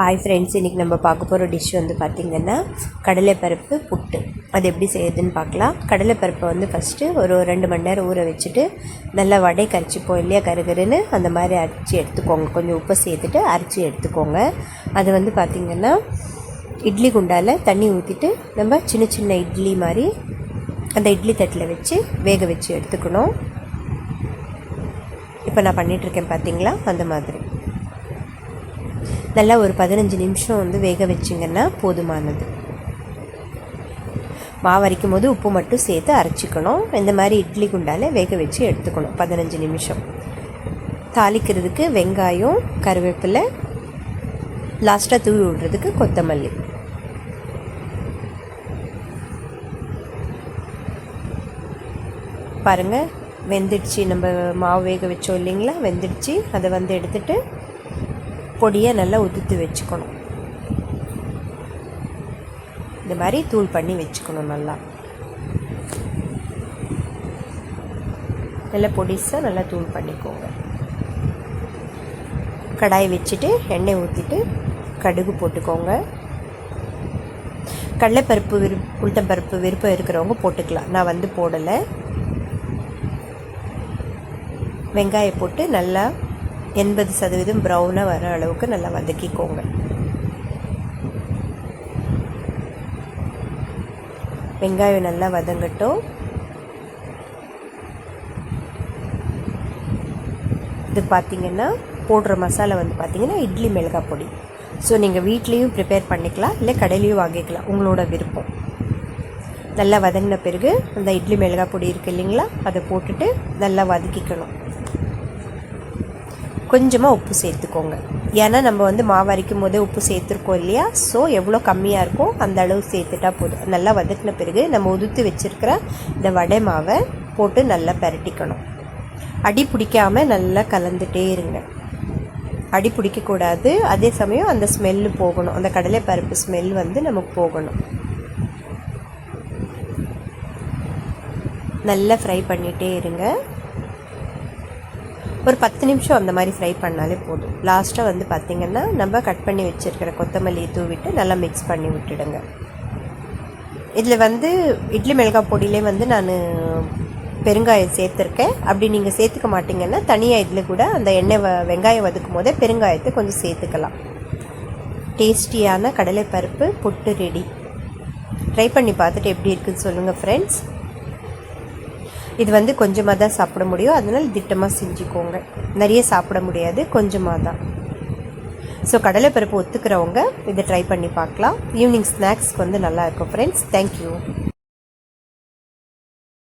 Hi friends இன்றைக்கி நம்ம பார்க்க போகிற டிஷ் வந்து பார்த்திங்கன்னா கடலைப்பருப்பு புட்டு. அது எப்படி செய்யுதுன்னு பார்க்கலாம். கடலைப்பருப்பை வந்து ஃபஸ்ட்டு ஒரு ரெண்டு மணி நேரம் ஊற வச்சுட்டு நல்லா வடை கரைச்சிப்போம் இல்லையா கருகருன்னு அந்த மாதிரி அரைச்சி எடுத்துக்கோங்க. கொஞ்சம் உப்பு சேர்த்துட்டு அரைச்சி எடுத்துக்கோங்க. அது வந்து பார்த்திங்கன்னா இட்லி குண்டால் தண்ணி ஊற்றிட்டு நம்ம சின்ன சின்ன இட்லி மாதிரி அந்த இட்லி தட்டில் வச்சு வேக வச்சு எடுத்துக்கணும். இப்போ நான் பண்ணிகிட்ருக்கேன் பார்த்தீங்களா அந்த மாதிரி. நல்லா ஒரு பதினஞ்சு நிமிஷம் வந்து வேக வச்சிங்கன்னா போதுமானது. மாவு அரைக்கும் போது உப்பு மட்டும் சேர்த்து அரைச்சிக்கணும். இந்த மாதிரி இட்லி குண்டால் வேக வச்சு எடுத்துக்கணும் பதினஞ்சு நிமிஷம். தாளிக்கிறதுக்கு வெங்காயம் கருவேப்பிலை லாஸ்ட்டாக தூவி விடுறதுக்கு கொத்தமல்லி. பாருங்கள் வெந்துடுச்சு. நம்ம மாவு வேக வச்சோம் இல்லைங்களா? வெந்துடுச்சு. அதை வந்து எடுத்துகிட்டு பொடியை நல்லா உதுத்து வச்சுக்கணும். இந்த மாதிரி தூள் பண்ணி வச்சுக்கணும் நல்லா. நல்லா பொடிசாக நல்லா தூள் பண்ணிக்கோங்க. கடாய் வச்சுட்டு எண்ணெய் ஊற்றிட்டு கடுகு போட்டுக்கோங்க. கடலைப்பருப்பு விரு உளுத்தம்பருப்பு விருப்பம் இருக்கிறவங்க போட்டுக்கலாம். நான் வந்து போடலை. வெங்காயம் போட்டு நல்லா எண்பது சதவீதம் ப்ரௌனாக வர அளவுக்கு நல்லா வதக்கிக்கோங்க. வெங்காயம் நல்லா வதங்கட்டும். இது பார்த்திங்கன்னா போடுற மசாலா வந்து பார்த்திங்கன்னா இட்லி மிளகாய் பொடி. ஸோ நீங்கள் வீட்லேயும் ப்ரிப்பேர் பண்ணிக்கலாம் இல்லை கடையிலையும் வாங்கிக்கலாம் உங்களோட விருப்பம். நல்லா வதங்கின பிறகு அந்த இட்லி மிளகாய் பொடி இருக்குது இல்லைங்களா அதை போட்டுட்டு நல்லா வதக்கிக்கணும். கொஞ்சமாக உப்பு சேர்த்துக்கோங்க. ஏன்னா நம்ம வந்து மாவு அரைக்கும் போதே உப்பு சேர்த்துருக்கோம் இல்லையா? ஸோ எவ்வளோ கம்மியாக இருக்கோ அந்த அளவு சேர்த்துட்டா போதும். நல்லா வதக்கின பிறகு நம்ம உதுத்து வச்சுருக்கிற இந்த வடை மாவை போட்டு நல்லா பரட்டிக்கணும். அடி பிடிக்காமல் நல்லா கலந்துகிட்டே இருங்க. அடி பிடிக்கக்கூடாது. அதே சமயம் அந்த ஸ்மெல்லு போகணும். அந்த கடலை பருப்பு ஸ்மெல் வந்து நமக்கு போகணும். நல்லா ஃப்ரை பண்ணிகிட்டே இருங்க. ஒரு பத்து நிமிஷம் அந்த மாதிரி ஃப்ரை பண்ணாலே போதும். லாஸ்ட்டாக வந்து பார்த்திங்கன்னா நம்ம கட் பண்ணி வச்சுருக்கிற கொத்தமல்லியை தூவிட்டு நல்லா மிக்ஸ் பண்ணி விட்டுடுங்க. இதில் வந்து இட்லி மிளகாய் பொடியிலே வந்து நான் பெருங்காயம் சேர்த்துருக்கேன். அப்படி நீங்கள் சேர்த்துக்க மாட்டிங்கன்னா தனியாக இதில் கூட அந்த எண்ணெய் வ வெங்காயம் வதக்கும் போதே பெருங்காயத்தை கொஞ்சம் சேர்த்துக்கலாம். டேஸ்டியான கடலைப்பருப்பு புட்டு ரெடி ட்ரை பண்ணி பார்த்துட்டு எப்படி இருக்குதுன்னு சொல்லுங்கள் ஃப்ரெண்ட்ஸ் இது வந்து கொஞ்சமாக தான் சாப்பிட முடியும். அதனால் திட்டமாக செஞ்சுக்கோங்க. நிறைய சாப்பிட முடியாது. கொஞ்சமாக தான் ஸோ கடலைப்பருப்பு ஒத்துக்கிறவங்க இதை ட்ரை பண்ணி பார்க்கலாம். ஈவினிங் ஸ்நாக்ஸ்க்கு வந்து நல்லாயிருக்கும் ஃப்ரெண்ட்ஸ் தேங்க்யூ